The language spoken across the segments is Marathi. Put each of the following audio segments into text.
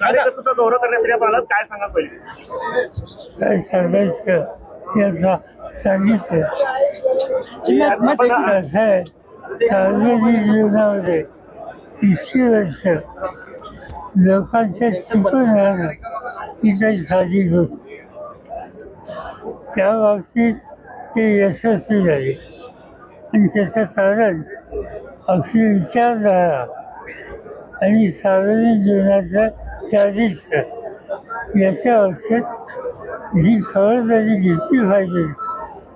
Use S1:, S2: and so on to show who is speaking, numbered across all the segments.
S1: कार्यकर्त्याचा दौरा करण्यासाठी आपण आलात. काय
S2: कसं आहे. सार्वजनिक जीवनामध्ये. इतकी वर्ष. लोकांच्या चुकून राहणं ही काही साधी गोष्ट त्या बाबतीत ते यशस्वी झाले. आणि त्याचं कारण अगदी विचारधारा आणि सार्वजनिक जीवनाचं चारित्र्य याच्या बाबतीत जी खबरदारी घेतली पाहिजे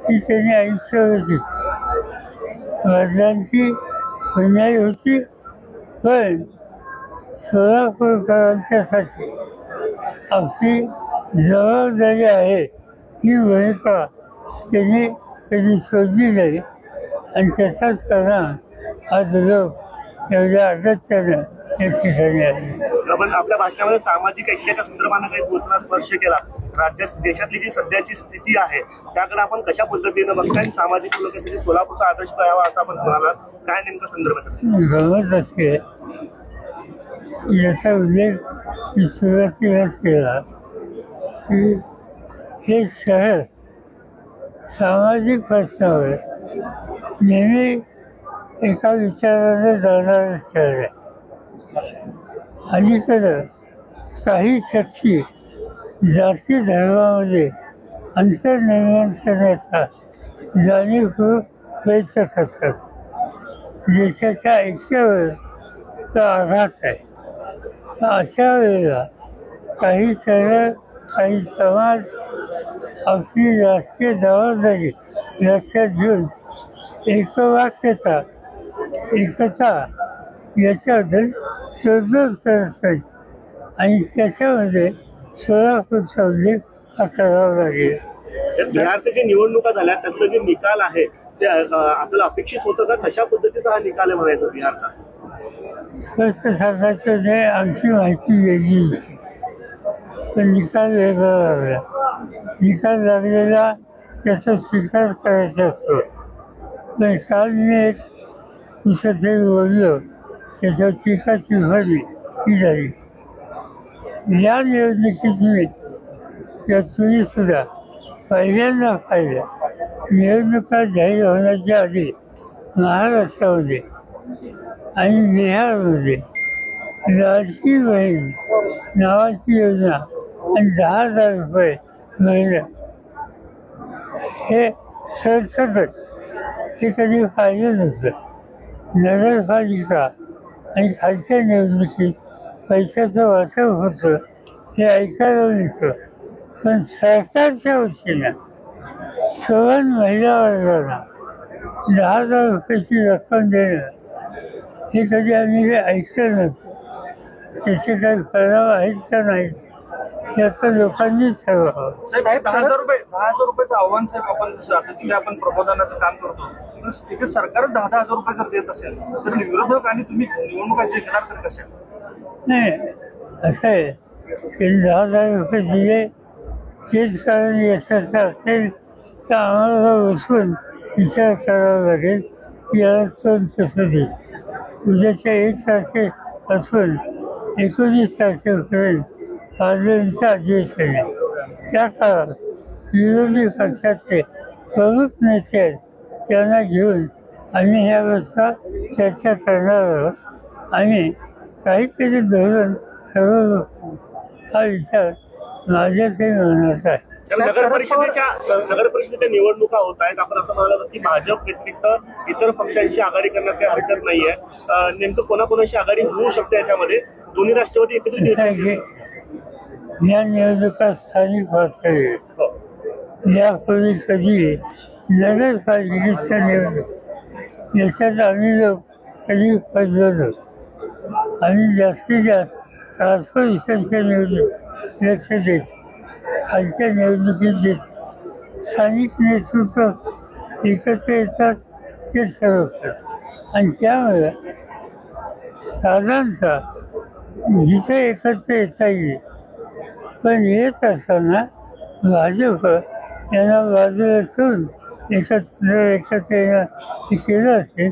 S2: ती त्यांनी आयुष्यावर होती वडिलांची अन्याय होती पण सोलापूरकरांच्यासाठी आपली जबाबदारी आहे ही भूमिका त्यांनी कधी सोडली नाही. आणि त्याचाच परिणाम आज लोक एवढ्या अगत्यानं या ठिकाणी आले
S1: आपण आपल्या भाषणामध्ये सामाजिक ऐक्याच्या संदर्भानं काही बोलताना स्पर्श केला. राज्यात देशातली जी सध्याची स्थिती आहे त्याकडे आपण कशा पद्धतीनं बघताय? आणि सामाजिक सुरक्षेसाठी सोलापूरचा आदर्श करावा असं आपण म्हणाला काय नेमकं संदर्भात असेल
S2: गमत असे याचा उल्लेख मी सुरुवातीलाच केला की हे शहर सामाजिक प्रश्नावर नेहमी एका विचाराने जाणारं शहर आहे. अलीकडं काही शक्ती जाती धर्मामध्ये अंतर निर्माण करण्याचा जाणीवपूर्वक प्रयत्न करतात. देशाच्या ऐक्यावर तो आघात आहे. अशा वेळेला काही शहर काही समाज आपली राष्ट्रीय जबाबदारी लक्षात घेऊन एकवाक्यता एकता याच्याबद्दल शोधून करत आणि त्याच्यामध्ये सोलापूरचा उल्लेख हा करावा लागेल
S1: बिहारच्या जे निवडणुका झाल्या त्यातलं जे निकाल आहे ते आपल्याला अपेक्षित होतं का? कशा पद्धतीचा हा निकाल आहे म्हणायचा बिहारचा?
S2: स्पष्ट सांगायचं नाही आमची माहिती वेगळी होती. पण निकाल वेगळा लागला. निकाल लागलेला त्याचा स्वीकार करायचा असतो. पण काल मी एक कुठेतरी बोललो त्याच्यावर टीकाची भरली ती झाली. या निवडणुकीत मी या तुम्ही सुद्धा पहिल्यांदा पाहिल्या. निवडणुका जाहीर होण्याच्या आधी महाराष्ट्रामध्ये आणि बिहारमध्ये लाडकी बहीण नावाची योजना आणि दहा हजार रुपये महिला हे सरसकट हे कधी फायदे नव्हतं. नगरपालिका आणि खालच्या निवडणुकीत पैशाचं वाटप होतं हे ऐकायला मिळतं. पण सरकारच्या वतीनं सवन महिला वर्गाला दहा हजार रुपयाची रक्कम देणं हे कधी आम्ही हे ऐकलं नव्हतं. त्याचे काही परिणाम आहेत का नाहीत? याचं लोकांनीच ठरवावं
S3: साहेब दहा हजार रुपये दहा हजार रुपयाचं आव्हान साहेब आपण तिथे आपण प्रबोधनाचं काम करतो. पण तिथे सरकारच दहा दहा हजार रुपये जर देत असेल तर विरोधक आणि तुम्ही निवडणुका जिंकणार तर कशा
S2: नाही असं आहे. की दहा हजार रुपये दिले तेच कारण यशाचं असेल तर आम्हाला बसून विचार करावा लागेल. की याला तोंड कसं देईल? उद्याच्या एक तारखे पासून एकोणीस तारखेपर्यंत पार्लमेंटचं अधिवेशन आहे त्या काळात विरोधी पक्षाचे प्रमुख नेते आहेत त्यांना घेऊन आम्ही ह्यावरचा चर्चा करणार आहोत. आणि काहीतरी धोरण ठरवलं हा विचार माझ्या ते मनात आहे.
S1: कारण नगर परिषदेच्या नगर परिषदेच्या निवडणुका होत आहेत. आपण असं म्हणाला की भाजप व्यतिरिक्त इतर पक्षांची आघाडी करण्यात काही हरकत नाहीये. नेमकं कोणाकोणाची आघाडी होऊ शकते याच्यामध्ये? दोन्ही राष्ट्रवादी एकत्रित
S2: या निवडणुका स्थानिक पातळीवर यापूर्वी कधी नगरपालिकेच्या निवडणूक याच्यात आम्ही लोक कधी पडलो आणि जास्तीत जास्त कॉर्पोरेशनच्या निवडणूक लक्ष देत खालच्या निवडणुकीत देत स्थानिक नेतृत्व एकत्र येतात ते ठरवतात आणि त्यामुळे साधारणतः जिथे एकत्र येता येईल पण येत असताना भाजप यांना बाजूला ठेवून एकत्र एकत्र केलं असेल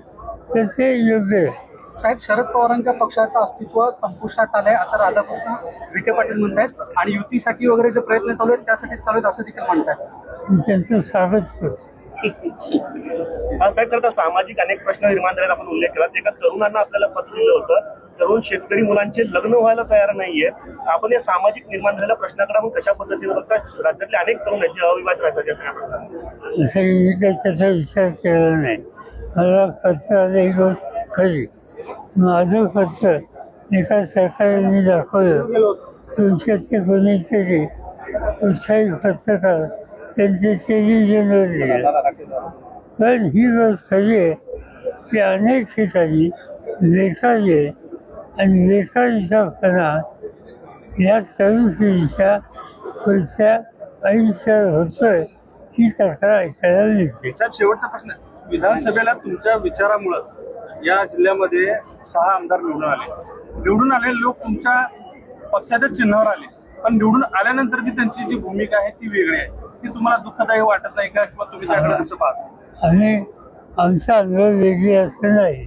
S2: तर ते योग्य आहे.
S4: साहेब शरद पवारांच्या पक्षाचं अस्तित्व संपुष्टात आलंय असं राधाकृष्ण विखे पाटील म्हणतायत आणि युतीसाठी वगैरे जे प्रयत्न चालू आहेत त्यासाठी चालू आहेत असं देखील म्हणतात
S2: मी त्यांचं स्वागत करतो.
S1: हा साहेब तर सामाजिक अनेक प्रश्न निर्माण झाल्याचा आपण उल्लेख केला. एका तरुणांना आपल्याला पत्र दिलं होतं तरुण शेतकरी मुलांचे लग्न व्हायला तयार नाहीये. आपण या सामाजिक निर्माण झालेल्या प्रश्नाकडे आपण कशा पद्धतीने बघता? राज्यातले अनेक तरुण आहेत जे अविवाहित राहतात या सगळ्या
S2: मी काही त्याचा विचार केला नाही. मला खर्च आले ही खरी. माझं खर्च एका सरकारने दाखवलं. तुमच्या ते गुन्हे उत्साही कुठलाही खर्च करा त्यांचे तेजी जनरल पण ही गोष्ट खरी आहे की अनेक ठिकाणी बेकारी आहे आणि बेकारीचा फणा या तरुण पिढीच्या पुढच्या आयुष्यात होतोय ही तक्रार ऐकायला मिळते.
S3: साहेब शेवटचा प्रश्न विधानसभेला तुमच्या विचारामुळं या जिल्ह्यामध्ये सहा आमदार निवडून आले. निवडून आलेले लोक तुमच्या पक्षाच्या चिन्हावर आले. पण निवडून आल्यानंतर जी त्यांची जी भूमिका आहे ती वेगळी आहे. ती तुम्हाला दुःखदायी वाटत नाही का? किंवा तुम्ही त्याकडे कसं पाहता?
S2: आणि आमचा अनुभव वेगळी असं नाही.